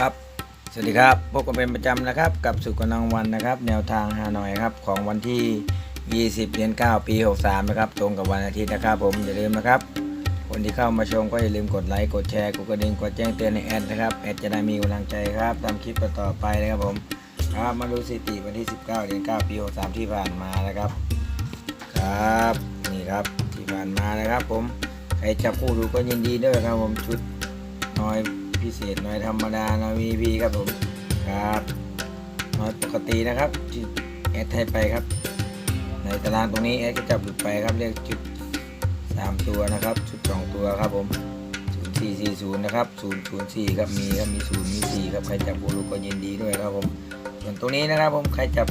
ครับสวัสดีครับพบกันเป็นประจำนะครับ กับสุกนังวันนะครับ แนวทางฮานอยครับของวันที่ 20 เดือน 9 ปี 63 นะครับ ตรงกับวันอาทิตย์นะครับ ผมอย่าลืมนะครับ คนที่เข้ามาชมก็อย่าลืมกดไลค์กดแชร์กดกระดิ่งกดแจ้งเตือนในแอดนะครับแอดจะได้มีกำลังใจครับทำคลิปต่อๆไปนะครับผมครับมาดูสถิติวันที่ 19 เดือน 9 ปี 63 ที่ผ่านมานะครับครับนี่ครับที่ผ่านมานะครับ ผมใครจับคู่ดูก็ยินดีด้วยครับผมชุดน้อย พิเศษหน้อยธรรมดาน้อยวีครับผมครับน้อยปกตินะครับที่แอดให้ไปครับ ในตารางตรงนี้แอดก็จับหลุดไปครับเรียกชุด3ตัวนะครับชุด2ตัวครับผม0440นะครับ004ครับมีครับมี0มี4ครับใครจับคู่ดูก็ยินดีด้วยครับผมส่วนตัวนี้นะครับผมใครจับ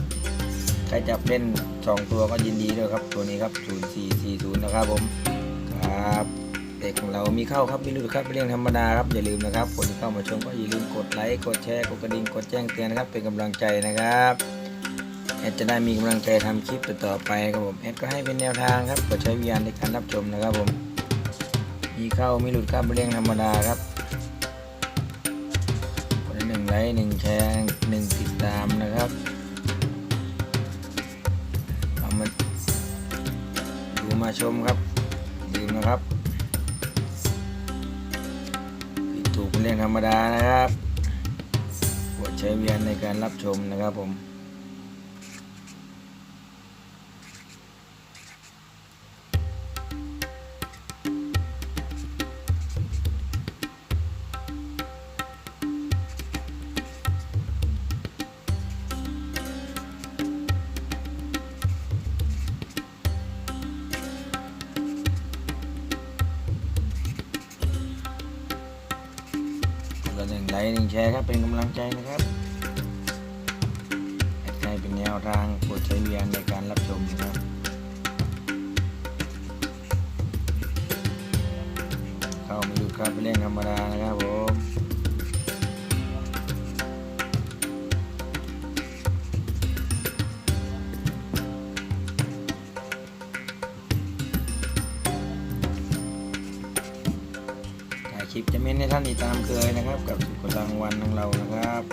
ใครจับเล่น 2 ตัวก็ยินดีด้วยครับตัวนี้ครับ 0440 นะครับผมครับ เด็กของเรามีเข้าครับมีหลุดครับเป็นเรื่องธรรมดาครับอย่าลืมนะครับคนที่เข้ามาชมก็อย่าลืมกดไลค์กดแชร์กดกระดิ่งกดแจ้งเตือนนะครับ เป็นกำลังใจนะครับแอดจะได้มีกำลังใจทำคลิปต่อไปครับผมแอดก็ให้เป็นแนวทางครับกดใช้วิญญาณในการรับชมนะครับผมมีเข้ามีหลุดครับเป็นเรื่องธรรมดาครับหนึ่งไลค์หนึ่งแชร์หนึ่งติดตามนะครับเอามาดูมาชมครับลืมนะครับ ถูกเป็นเรื่องธรรมดานะครับโปรดใช้เวียนในการรับชมนะครับผม ละหนึ่งไลค์หนึ่งแชร์ครับเป็นกำลังใจนะครับให้เป็นแนวทางโปรดใช้วิญญาณในการรับชมนะครับเข้ามาดูครับเป็นเล่นธรรมดานะครับผม ลิปจะเม้นให้ท่านติดตามเคยนะครับ กับสุขรางวันของเรานะครับ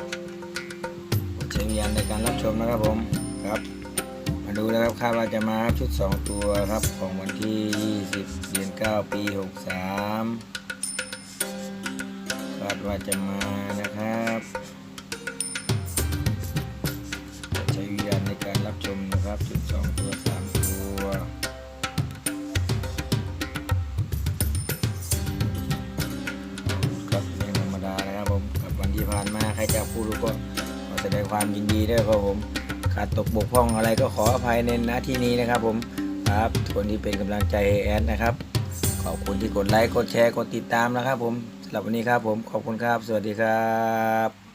โปรดใช้วิญญานในการรับชมนะครับผมครับ มาดูนะครับคาดว่าจะมาชุด 2 ตัวครับของวันที่ 20 เดือน 9 ปี 63คาดว่าจะมานะครับ ใครจะพูดรู้ก็ขอแสดงความยินดีด้วยครับผมขาดตกบกพร่องอะไรก็ขออภัยในหน้าที่นี้นะครับ ผมครับคนที่เป็นกำลังใจให้แอนนะครับ ขอบคุณที่กดไลค์กดแชร์กดติดตามนะครับ ผมสำหรับวันนี้ครับผมขอบคุณครับ สวัสดีครับ